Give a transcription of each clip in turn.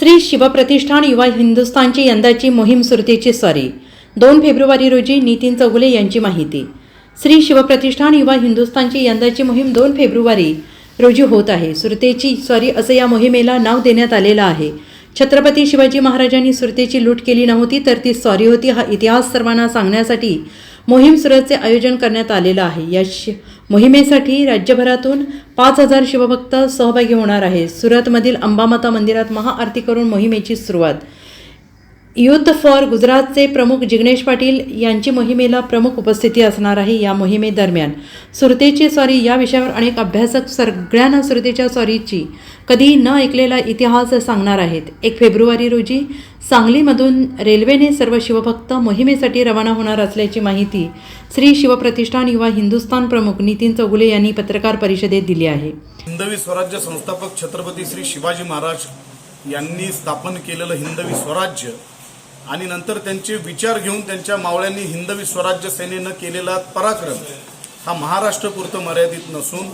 श्री शिवप्रतिष्ठान युवा हिंदुस्थानची यंदाची मोहीम सुरतेची सॉरी. दोन फेब्रुवारी रोजी नितीन चौगुले यांची माहिती. श्री शिवप्रतिष्ठान युवा हिंदुस्थानची यंदाची मोहीम दोन फेब्रुवारी रोजी होत आहे. सुरतेची सॉरी असं या मोहिमेला नाव देण्यात आलेलं आहे. छत्रपती शिवाजी महाराजांनी सुरतेची लूट केली नव्हती तर ती सॉरी होती हा इतिहास सर्वांना सांगण्यासाठी मोहीम सुरतचे आयोजन करण्यात आलेलं आहे. या शि मोहिमेसाठी राज्यभरातून पाच हजार शिवभक्त सहभागी होणार आहे सुरतमधील अंबामाता मंदिरात महाआरती करून मोहिमेची सुरुवात युद्ध फॉर गुजरातचे प्रमुख जिग्नेश पाटील यांची मोहिमेला प्रमुख उपस्थिती असणार आहे या मोहिमेदरम्यान सुरतेची सॉरी या विषयावर अनेक अभ्यासक सगळ्यांना सुरतेच्या सॉरीची कधी न ऐकलेला इतिहास सांगणार आहेत. एक फेब्रुवारी रोजी सांगलीमधून रेल्वेने सर्व शिवभक्त मोहिमेसाठी रवाना होणार असल्याची माहिती श्री शिवप्रतिष्ठान युवा हिंदुस्थान प्रमुख नितीन चौगुले यांनी पत्रकार परिषदेत दिली आहे. हिंदवी स्वराज्य संस्थापक छत्रपती श्री शिवाजी महाराज यांनी स्थापन केलेलं हिंदवी स्वराज्य आणि नंतर त्यांचे विचार घेऊन त्यांच्या मावळ्यांनी हिंदवी स्वराज्य सेनेनं केलेला पराक्रम हा महाराष्ट्रपुरतं मर्यादित नसून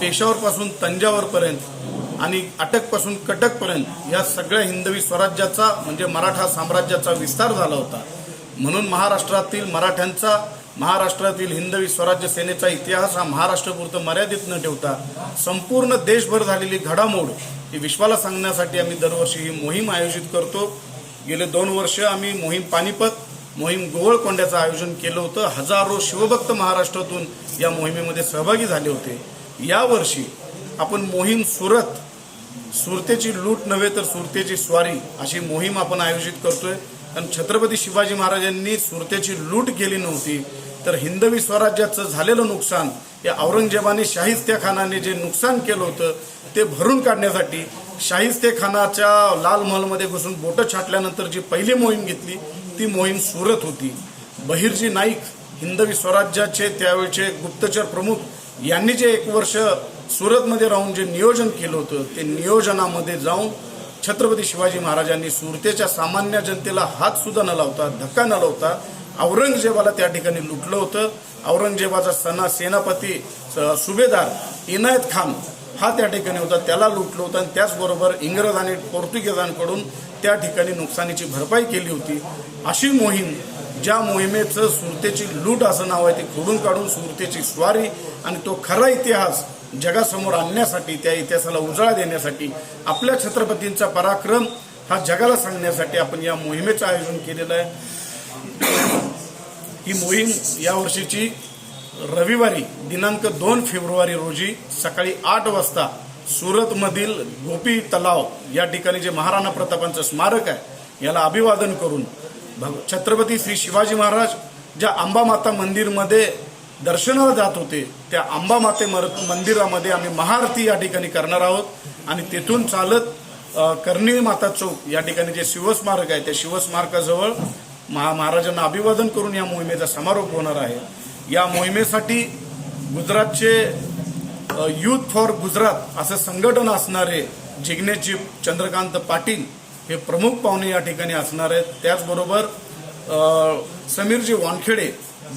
पेशावरपासून तंजावरपर्यंत आणि अटकपासून कटकपर्यंत या सगळ्या हिंदवी स्वराज्याचा म्हणजे मराठा साम्राज्याचा विस्तार झाला होता. म्हणून महाराष्ट्रातील मराठ्यांचा महाराष्ट्रातील हिंदवी स्वराज्य सेनेचा इतिहास हा महाराष्ट्रपुरतं मर्यादित न ठेवता संपूर्ण देशभर झालेली घडामोड ही विश्वाला सांगण्यासाठी आम्ही दरवर्षी ही मोहीम आयोजित करतो. गेले दोन वर्ष आम्ही मोहीम पानिपत मोहीम गोवळकोंड्याचं आयोजन केलं होतं. हजारो शिवभक्त महाराष्ट्रातून या मोहिमेमध्ये सहभागी झाले होते. यावर्षी आपण मोहीम सुरत सुरतेची लूट नव्हे तर सुरतेची स्वारी अशी मोहीम आपण आयोजित करतोय. कारण छत्रपती शिवाजी महाराजांनी सुरतेची लूट केली नव्हती तर हिंदवी स्वराज्याचं झालेलं नुकसान या औरंगजेबाने शाहिस्ते खानाने जे नुकसान केलं होतं ते भरून काढण्यासाठी शाहिस्ते खानाच्या लाल महलमध्ये घुसून बोटं छाटल्यानंतर जी पहिली मोहीम घेतली ती मोहीम सुरत होती. बहिर्जी नाईक हिंदवी स्वराज्याचे त्यावेळचे गुप्तचर प्रमुख यांनी जे एक वर्ष सुरतमध्ये राहून जे नियोजन केलं होतं ते नियोजनामध्ये जाऊन छत्रपती शिवाजी महाराजांनी सुरतेच्या सामान्य जनतेला हात सुद्धा न लावता धक्का न लावता औरंगजेबाला त्या ठिकाणी लुटलं होतं. औरंगजेबाचा सना सेनापती सुभेदार इनायत खान हा त्या ठिकाणी होता त्याला लुटलं होतं आणि त्याचबरोबर इंग्रज आणि पोर्तुगीजांकडून त्या ठिकाणी नुकसानीची भरपाई केली होती. अशी मोहीम ज्या मोहिमेचं सुरतेची लूट असं नाव आहे ते खोडून काढून सुरतेची स्वारी आणि तो खरा इतिहास जगासमोर आणण्यासाठी त्या इतिहासाला उजाळा देण्यासाठी आपल्या छत्रपतींचा पराक्रम हा जगाला सांगण्यासाठी आपण या मोहिमेचं आयोजन केलेलं आहे. ही मोहीम या वर्षीची रविवारी दिनांक दोन फेब्रुवारी रोजी सकाळी आठ वाजता सुरतमधील गोपी तलाव या ठिकाणी जे महाराणा प्रतापांचं स्मारक आहे याला अभिवादन करून भग- छत्रपती श्री शिवाजी महाराज ज्या अंबामाता मंदिरमध्ये दर्शनाला जात होते त्या अंबामाते मर- मंदिरामध्ये आम्ही महाआरती या ठिकाणी करणार आहोत आणि तिथून चालत कर्णी माता चौक या ठिकाणी जे शिवस्मारक आहे त्या शिवस्मारकाजवळ महा महाराजांना अभिवादन करून या मोहिमेचा समारोप होणार आहे. या मोहिमेसाठी गुजरातचे यूथ युथ फॉर गुजरात असं संघटन असणारे जिग्नेशजी चंद्रकांत पाटील हे प्रमुख पाहुणे या ठिकाणी असणार आहेत. त्याचबरोबर Sameerji Wankhede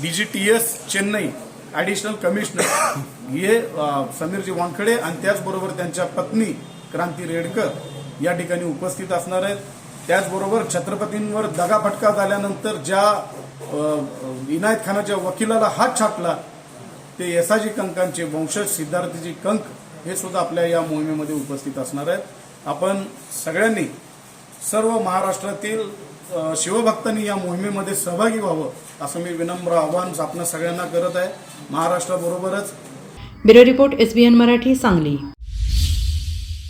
DGTS Chennai additional commissioner हे समीरजी वानखेडे आणि त्याचबरोबर त्यांच्या पत्नी क्रांती रेडकर या ठिकाणी उपस्थित असणार आहेत. त्याचबरोबर छत्रपतींवर दगाफटका झाल्यानंतर ज्या इनायत खानाच्या वकिलाला हात छापला. ते यसाजी कंकांचे वंशज सिद्धार्थजी कंक हे सुद्धा आपल्या या मोहिमेमध्ये उपस्थित असणार आहेत. आपण सगळ्यांनी सर्व महाराष्ट्रातील शिवभक्तांनी या मोहिमेमध्ये सहभागी व्हावं असं मी विनम्र आव्हान आपण सगळ्यांना करत आहे. महाराष्ट्राबरोबरच bureau report S B N Marathi Sangli.